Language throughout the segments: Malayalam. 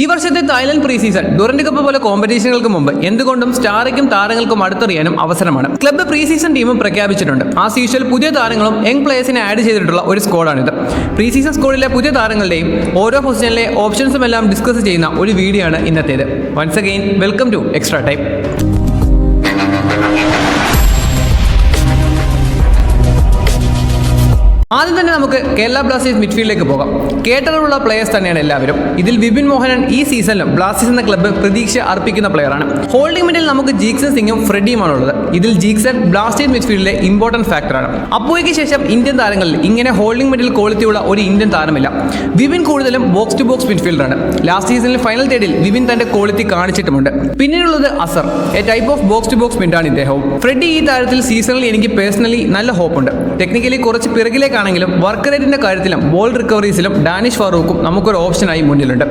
ഈ വർഷത്തെ Thailand pre season Durand cup പോലെ കോമ്പറ്റീഷനുകൾക്ക് മുമ്പ് എന്തുകൊണ്ടും സ്റ്റാറയ്ക്കും താരങ്ങൾക്കും അടുത്തറിയാനും അവസരമാണ്. ക്ലബ്ബ് പ്രീ സീസൺ ടീമും പ്രഖ്യാപിച്ചിട്ടുണ്ട്. ആ സീഷൽ പുതിയ താരങ്ങളും യങ് പ്ലേയേഴ്സിനെ ആഡ് ചെയ്തിട്ടുള്ള ഒരു സ്കോഡാണിത് പ്രീ സീസൺ സ്കോഡിലെ പുതിയ താരങ്ങളുടെയും ഓരോ പൊസിഷനിലെ ഓപ്ഷൻസും എല്ലാം ഡിസ്കസ് ചെയ്യുന്ന ഒരു വീഡിയോ ആണ് ഇന്നത്തേത്. Once again welcome to extra time ആദ്യം തന്നെ നമുക്ക് കേരള ബ്ലാസ്റ്റേഴ്സ് മിഡ്ഫീൽഡിലേക്ക് പോകാം. കേട്ടറിവുള്ള പ്ലേയേഴ്സ് തന്നെയാണ് എല്ലാവരും. ഇതിൽ വിപിൻ മോഹനൻ ഈ സീസണിലും ബ്ലാസ്റ്റേഴ്സ് എന്ന ക്ലബ്ബ് പ്രതീക്ഷ അർപ്പിക്കുന്ന പ്ലെയറാണ് ഹോൾഡിംഗ് മിഡിൽ നമുക്ക് ജീക്സൺ സിംഗും ഫ്രെഡിയുമാണ് ഉള്ളത്. ഇതിൽ ജീക്സൺ ബ്ലാസ്റ്റേഴ്സ് മിഡ്ഫീൽഡിലെ ഇമ്പോർട്ടന്റ് ഫാക്ടറാണ് അപ്പോയ്ക്ക് ശേഷം ഇന്ത്യൻ താരങ്ങളിൽ ഇങ്ങനെ ഹോൾഡിംഗ് മിഡിൽ ക്വാളിറ്റിയുള്ള ഒരു ഇന്ത്യൻ താരമില്ല. വിപിൻ കൂടുതലും ബോക്സ് ടു ബോക്സ് മിഡ്ഫീൽഡറാണ് ലാസ്റ്റ് സീസണിൽ ഫൈനൽ തേർഡിൽ വിപിൻ തന്റെ ക്വാളിറ്റി കാണിച്ചിട്ടുമുണ്ട്. പിന്നീടുള്ളത് Azhar. A type of box to box മിഡാണ് ഇദ്ദേഹവും. ഫ്രെഡി ഈ താരത്തിൽ സീസണിൽ എനിക്ക് പേഴ്സണലി നല്ല ഹോപ്പുണ്ട് ടെക്നിക്കലി കുറച്ച് പിറകിലേക്കാണെങ്കിലും വർക്ക് റേറ്റിന്റെ കാര്യത്തിലും ബോൾ റിക്കവറീസിലും ഡാനിഷ് ഫാറൂഖും നമുക്കൊരു ഓപ്ഷനായി മുന്നിലുണ്ട്.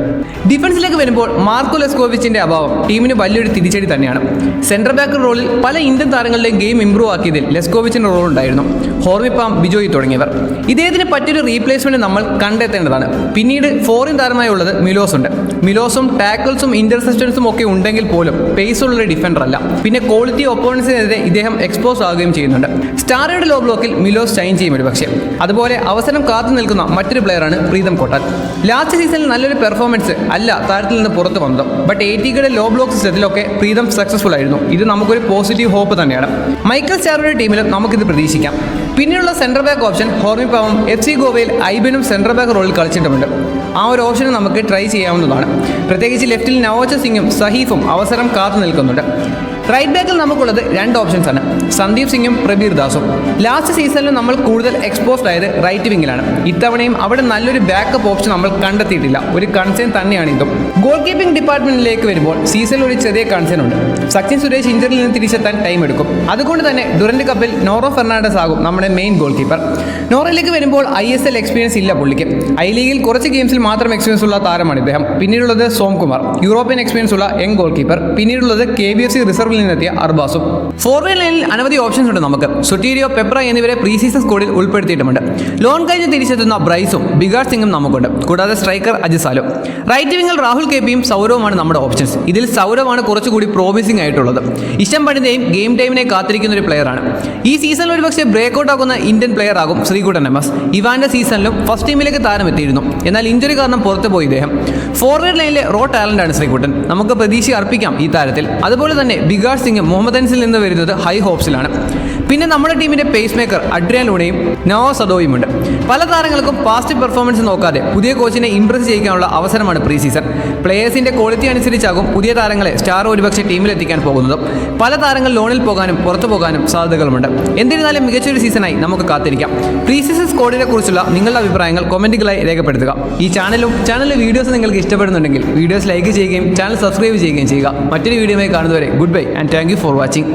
ഡിഫൻസിലേക്ക് വരുമ്പോൾ മാർക്കോ ലെസ്കോവിച്ചിന്റെ അഭാവം ടീമിന് വലിയൊരു തിരിച്ചടി തന്നെയാണ്. സെൻട്രൽ ബാക്ക് റോളിൽ പല ഇന്ത്യൻ താരങ്ങളുടെയും ഗെയിം ഇംപ്രൂവ് ആക്കിയതിൽ ലെസ്കോവിച്ചിന്റെ റോൾ ഉണ്ടായിരുന്നു. ഹോർമിപ്പാം ബിജോയി തുടങ്ങിയവർ. ഇദ്ദേഹത്തിന് പറ്റിയൊരു റീപ്ലേസ്മെന്റ് നമ്മൾ കണ്ടെത്തേണ്ടതാണ്. പിന്നീട് ഫോറിൻ താരമായുള്ളത് മിലോസ് ഉണ്ട്. മിലോസും ടാക്കിൾസും ഇന്റർസെപ്ഷൻസും ഒക്കെ ഉണ്ടെങ്കിൽ പോലും പേസ് ഉള്ള ഡിഫൻഡർ അല്ല. പിന്നെ ക്വാളിറ്റി ഒപ്പോണൻസിനെതിരെ ഇദ്ദേഹം എക്സ്പോസ് ആകുകയും ചെയ്യുന്നുണ്ട്. സ്റ്റാറയുടെ ലോ ബ്ലോക്കിൽ മിലോസ് ഷൈൻ ചെയ്യും ഒരു പക്ഷേ അതുപോലെ അവസരം കാത്തു നിൽക്കുന്ന മറ്റൊരു പ്ലെയറാണ് പ്രീതം കൊട്ടാൽ ലാസ്റ്റ് സീസണിൽ നല്ലൊരു പെർഫോമൻസ് അല്ല താരത്തിൽ നിന്ന് പുറത്തു വന്നത്. ബട്ട് എ ടിയുടെ ലോ ബ്ലോക്ക് സിസ്റ്റത്തിലൊക്കെ പ്രീതം സക്സസ്ഫുൾ ആയിരുന്നു. ഇത് നമുക്കൊരു പോസിറ്റീവ് ഹോപ്പ് തന്നെയാണ്. മൈക്കൽ സ്റ്റാറുടെ ടീമിലും നമുക്കിത് പ്രതീക്ഷിക്കാം. പിന്നീടുള്ള സെൻട്രൽ ബാക്ക് ഓപ്ഷൻ ഹോർമിപ്പാവും എഫ് സി ഗോവയിൽ ഐബിനും സെൻട്രൽ ബാക്ക് റോളിൽ കളിച്ചിട്ടുമുണ്ട്. ആ ഒരു ഓപ്ഷൻ നമുക്ക് ട്രൈ ചെയ്യാവുന്നതാണ്. പ്രത്യേകിച്ച് ലെഫ്റ്റിൽ നവോച്ച സിംഗും സഹീഫും അവസരം കാത്തു നിൽക്കുന്നുണ്ട്. റൈറ്റ് ബാക്കിൽ നമുക്കുള്ളത് രണ്ട് ഓപ്ഷൻസ് ആണ്. സന്ദീപ് സിംഗും പ്രബീർ ദാസും. ലാസ്റ്റ് സീസണിൽ നമ്മൾ കൂടുതൽ എക്സ്പോസ്ഡ് ആയത് റൈറ്റ് വിങ്ങിലാണ് ഇത്തവണയും അവിടെ നല്ലൊരു ബാക്കപ്പ് ഓപ്ഷൻ നമ്മൾ കണ്ടെത്തിയിട്ടില്ല. ഒരു കൺസേൺ തന്നെയാണ് ഇതും. ഗോൾ കീപ്പിംഗ് ഡിപ്പാർട്ട്മെന്റിലേക്ക് വരുമ്പോൾ സീസണിൽ ഒരു ചെറിയ കൺസേൺ ഉണ്ട്. സച്ചിൻ സുരേഷ് ഇഞ്ചറിൽ നിന്ന് തിരിച്ചെത്താൻ ടൈം എടുക്കും. അതുകൊണ്ട് തന്നെ ദുരന്ത് കപ്പിൽ നോറോ ഫെർണാണ്ടസ് ആകും നമ്മുടെ മെയിൻ ഗോൾ കീപ്പർ നോറയിലേക്ക് വരുമ്പോൾ ഐ എസ് എൽ എക്സ്പീരിയൻസ് ഇല്ല പുള്ളിക്ക്. ഐ ലീഗിൽ കുറച്ച് ഗെയിംസിൽ മാത്രം എക്സ്പീരിയൻസ് ഉള്ള താരമാണ് ഇദ്ദേഹം. പിന്നീടുള്ളത് സോംകുമാർ. യൂറോപ്യൻ എക്സ്പീരിയൻസ് ഉള്ള യങ് ഗോൾ കീപ്പർ പിന്നീടുള്ളത് കെ ബി എഫ് സി റിസർവിൽ നിന്നെത്തിയ അർബാസും. ഫോർവേഡ് ലൈനിൽ അനവധി ഓപ്ഷൻസ് ഉണ്ട് നമുക്ക്. സുട്ടീരിയോ പെപ്ര എന്നിവരെ പ്രീ സീസൺ സ്കോഡിൽ ഉൾപ്പെടുത്തിയിട്ടുമുണ്ട്. ലോൺ കഴിഞ്ഞ് തിരിച്ചെത്തുന്ന ബ്രൈസും ബിഗാർ സിംഗും നമുക്കുണ്ട്. കൂടാതെ സ്ട്രൈക്കർ അജിസാലും റൈറ്റ് വിങ്ങിൽ രാഹുൽ കെ പിയും സൗരവുമാണ് നമ്മുടെ ഓപ്ഷൻസ് ഇതിൽ സൗരവാണ് കുറച്ചുകൂടി പ്രോമിസിംഗ് ആയിട്ടുള്ളത്. ഇഷ്ടം പണിതയും ഗെയിം ടൈമിനെ കാത്തിരിക്കുന്ന ഒരു പ്ലെയറാണ് ഈ സീസണിൽ ഒരുപക്ഷെ ബ്രേക്ക് ഔട്ട് ആകുന്ന ഇന്ത്യൻ പ്ലെയർ ആകും ശ്രീകുട്ടൻ എം എസ് ഇവാന്റെ സീസണിലും ഫസ്റ്റ് ടീമിലേക്ക് താരം എത്തിയിരുന്നു എന്നാൽ ഇഞ്ചുറി കാരണം പുറത്തു പോയി ഇദ്ദേഹം. ഫോർവേഡ് ലൈനിലെ റോ ടാലന്റ് ആണ് ശ്രീകുട്ടൻ. നമുക്ക് പ്രതീക്ഷ അർപ്പിക്കാം ഈ താരത്തിൽ. അതുപോലെ തന്നെ ബിഗാർ സിംഗ് മുഹമ്മദ് അൻസിൽ നിന്ന് വരുന്നത് ഹൈ ഹോപ്സിലാണ് പിന്നെ നമ്മുടെ ടീമിന്റെ പേസ് മേക്കർ അഡ്രിയാൻ ലൂണയും നവോ സദോയും ഉണ്ട്. പല താരങ്ങൾക്കും പാസ്റ്റ് പെർഫോമൻസ് നോക്കാതെ പുതിയ കോച്ചിനെ ഇംപ്രസ് ചെയ്യിക്കാനുള്ള അവസരമാണ് പ്രീ സീസൺ പ്ലേയേഴ്സിന്റെ ക്വാളിറ്റി അനുസരിച്ചാകും പുതിയ താരങ്ങളെ സ്റ്റാർ ഒരുപക്ഷെ ടീമിലെത്തിക്കാൻ പോകുന്നത്. പല താരങ്ങൾ ലോണിൽ പോകാനും പുറത്തു പോകാനും സാധ്യതകളുമുണ്ട്. എന്നിരുന്നാലും മികച്ചൊരു സീസണായി നമുക്ക് കാത്തിരിക്കാം. പ്രീ സീസൺ സ്കോഡിനെ കുറിച്ചുള്ള നിങ്ങളുടെ അഭിപ്രായങ്ങൾ കമന്റുകളായി രേഖപ്പെടുത്തുക. ഈ ചാനലും ചാനലിലെ വീഡിയോസ് നിങ്ങൾക്ക് ഇഷ്ടപ്പെടുന്നുണ്ടെങ്കിൽ വീഡിയോസ് ലൈക്ക് ചെയ്യുകയും ചാനൽ സബ്സ്ക്രൈബ് ചെയ്യുകയും ചെയ്യുക. മറ്റൊരു വീഡിയോയുമായി കാണുന്നവരെ good bye and thank for watching